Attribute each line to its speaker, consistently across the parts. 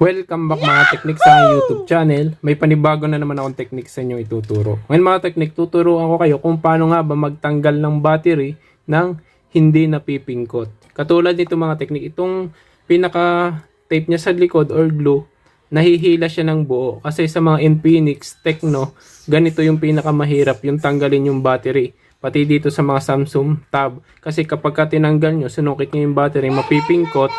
Speaker 1: Welcome back mga teknik sa YouTube channel. May panibago na naman akong teknik sa inyo ituturo. Ngayon mga teknik, tuturuan ko kayo kung paano nga ba magtanggal ng battery ng hindi napipingkot. Katulad nito mga teknik, itong pinaka tape niya sa likod or glue, nahihila siya ng buo. Kasi sa mga Infinix, Tecno, ganito yung pinakamahirap, yung tanggalin yung battery. Pati dito sa mga Samsung Tab. Kasi kapag ka tinanggal nyo, sinukit nyo yung battery, mapipingkot,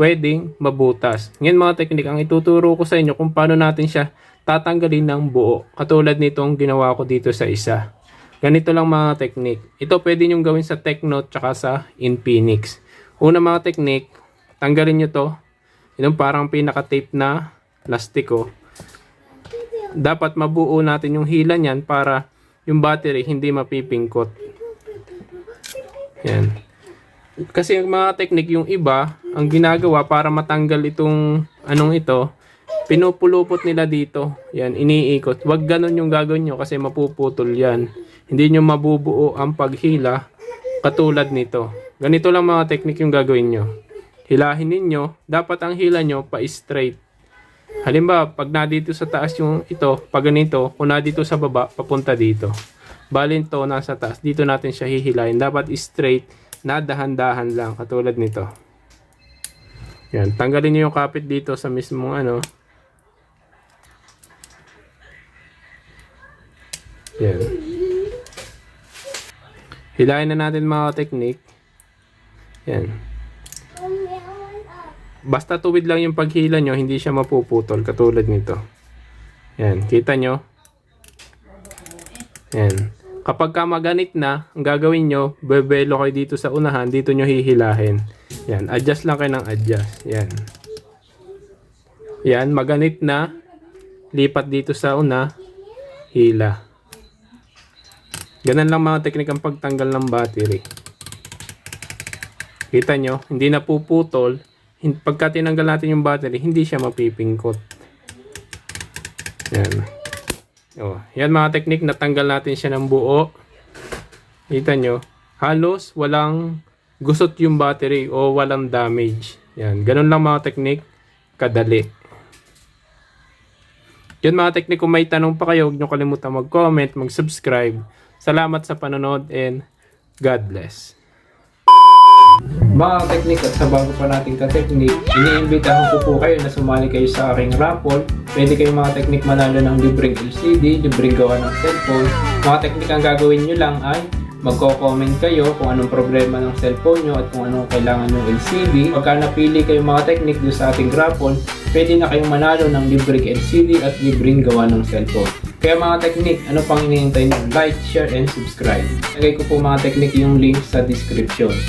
Speaker 1: pwedeng mabutas. Ngayon mga teknik, ang ituturo ko sa inyo kung paano natin siya tatanggalin ng buo. Katulad nitong ginawa ko dito sa isa. Ganito lang mga teknik. Ito pwede nyong gawin sa Tecno tsaka sa Infinix. Una mga teknik, tanggalin nyo to. Yung parang pinaka-tape na plastiko. Dapat mabuo natin yung hila niyan para yung battery hindi mapipingkot. Yan. Kasi ang mga teknik yung iba, ang ginagawa para matanggal itong anong ito, pinupulupot nila dito. Yan, iniikot. Huwag ganun yung gagawin nyo kasi mapuputol yan. Hindi nyo mabubuo ang paghila katulad nito. Ganito lang mga teknik yung gagawin nyo. Hilahin ninyo, dapat ang hila nyo pa-straight. Halimbawa, pag na dito sa taas yung ito, pag ganito, kung na dito sa baba, papunta dito. Balin to nasa taas, dito natin siya hihilahin. Dapat straight, na dahan-dahan lang, katulad nito. Yan, tanggalin niyo yung kapit dito sa mismong ano. Yan. Hilahin na natin mga teknik. Yan. Basta tuwid lang yung paghila nyo, hindi siya mapuputol, katulad nito. Yan, kita nyo? Yan. Kapag ka maganit na, ang gagawin nyo, bebelo kayo dito sa unahan, dito nyo hihilahin. Yan, adjust lang kayo ng adjust. Yan. Yan, maganit na, lipat dito sa una, hila. Ganun lang mga teknik ang pagtanggal ng battery. Kita nyo, hindi na puputol. Pagka tinanggal natin yung battery, hindi siya mapipingkot. Yan. Oh, yan mga teknik, natanggal natin siya ng buo. Kita nyo, halos walang gusot yung battery o walang damage. Yan, ganun lang mga teknik, kadali. Yan mga teknik, kung may tanong pa kayo, huwag nyo kalimutan mag-comment, mag-subscribe. Salamat sa panonood and God bless. Mga teknik at sa bago pa nating ka-teknik, iniimbitahan ko po kayo na sumali kayo sa aking raffle. Pwede kayong mga teknik manalo ng libreng LCD, libreng gawa ng cellphone. Mga teknik ang gagawin nyo lang ay magko-comment kayo kung anong problema ng cellphone nyo at kung anong kailangan ng LCD. Pagka napili kayong mga teknik doon sa ating raffle, pwede na kayong manalo ng libreng LCD at libreng gawa ng cellphone. Kaya mga teknik, ano pang hinihintay nyo? Like, share, and subscribe. Lagay ko po mga teknik yung link sa description.